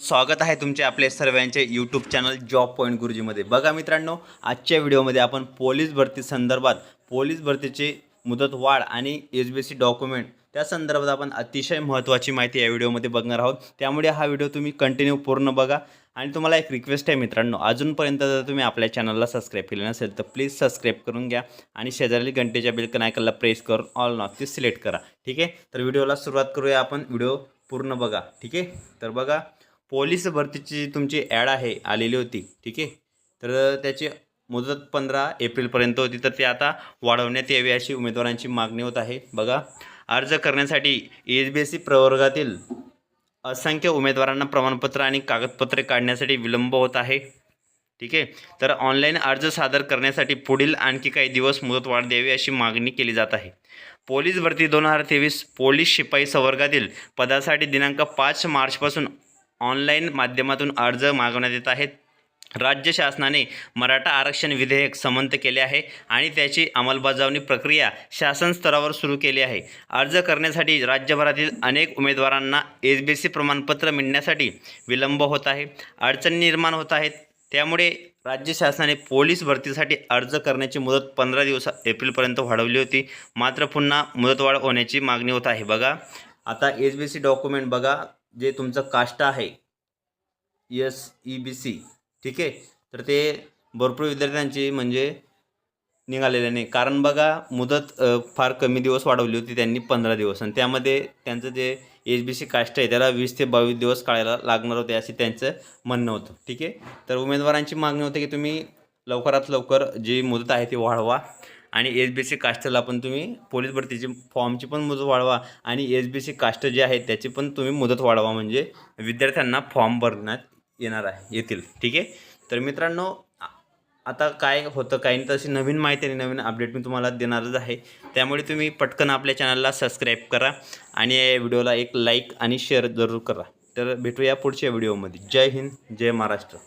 स्वागत आहे तुमचे आपले सर्वांचे यूट्यूब चॅनल जॉब पॉईंट गुरुजीमध्ये. बघा मित्रांनो आजच्या व्हिडिओमध्ये आपण पोलीस भरती संदर्भात पोलीस भरतीची मुदत वाढ आणि एस बी सी डॉक्युमेंट त्या संदर्भात आपण अतिशय महत्त्वाची माहिती या व्हिडिओमध्ये बघणार आहोत. त्यामुळे हा व्हिडिओ तुम्ही कंटिन्यू पूर्ण बघा. आणि तुम्हाला एक रिक्वेस्ट आहे मित्रांनो अजूनपर्यंत जर तुम्ही आपल्या चॅनलला सबस्क्राईब केलं नसेल तर प्लीज सबस्क्राईब करून घ्या आणि शेजारी घंटेच्या बिलकन आयकनला प्रेस करून ऑल नॉट ती सिलेक्ट करा. ठीक आहे? तर व्हिडिओला सुरुवात करूया आपण. व्हिडिओ पूर्ण बघा. ठीक आहे? तर बघा पोलीस भरतीची तुमची ॲड आहे आलेली होती ठीक आहे? तर त्याची मुदत पंधरा एप्रिलपर्यंत होती तर ते आता वाढवण्यात यावी अशी उमेदवारांची मागणी होत आहे. बघा अर्ज करण्यासाठी एस बी एस सी प्रवर्गातील असंख्य उमेदवारांना प्रमाणपत्र आणि कागदपत्रे काढण्यासाठी विलंब होत आहे ठीक आहे? तर ऑनलाईन अर्ज सादर करण्यासाठी पुढील आणखी काही दिवस मुदतवाढ द्यावी अशी मागणी केली जात आहे. पोलीस भरती दोन हजार तेवीस पोलीस शिपाई संवर्गातील पदासाठी दिनांक पाच मार्चपासून ऑनलाईन माध्यमातून अर्ज मागवण्यात येत आहेत. राज्य शासनाने मराठा आरक्षण विधेयक समंत केले आहे आणि त्याची अंमलबजावणी प्रक्रिया शासन स्तरावर सुरू केली आहे. अर्ज करण्यासाठी राज्यभरातील अनेक उमेदवारांना एस बी सी प्रमाणपत्र मिळण्यासाठी विलंब होत आहे. अडचणी निर्माण होत आहेत. त्यामुळे राज्य शासनाने पोलीस भरतीसाठी अर्ज करण्याची मुदत पंधरा दिवस एप्रिलपर्यंत वाढवली होती. मात्र पुन्हा मुदतवाढ होण्याची मागणी होत आहे. बघा आता एस बी सी डॉक्युमेंट बघा. जे तुमचं कास्ट आहे एस ई बी सी ठीक आहे? तर ते भरपूर विद्यार्थ्यांची म्हणजे निघालेले नाही. कारण बघा मुदत फार कमी दिवस वाढवली होती त्यांनी पंधरा दिवस. आणि त्यामध्ये त्यांचं जे एच बी सी कास्ट आहे त्याला वीस ते बावीस दिवस काढायला लागणार होते असे त्यांचं म्हणणं होतं ठीक आहे? तर उमेदवारांची मागणी होती की तुम्ही लवकरात लवकर जी मुदत आहे ती वाढवा. आणि एस बी सी कास्टला पण तुम्ही पोलीस भरतीची फॉर्मची पण मुदत वाढवा आणि एस बी सी कास्ट जे आहे त्याची पण तुम्ही मुदत वाढवा म्हणजे विद्यार्थ्यांना फॉर्म भरण्यात येणार आहे येतील. ठीक आहे? तर मित्रांनो आता काय होतं काही नाही तशी नवीन माहिती आणि नवीन अपडेट मी तुम्हाला देणारच आहे. त्यामुळे तुम्ही पटकन आपल्या चॅनलला सबस्क्राईब करा आणि या व्हिडिओला एक लाईक आणि शेअर जरूर करा. तर भेटूया पुढच्या व्हिडिओमध्ये. जय हिंद जय महाराष्ट्र.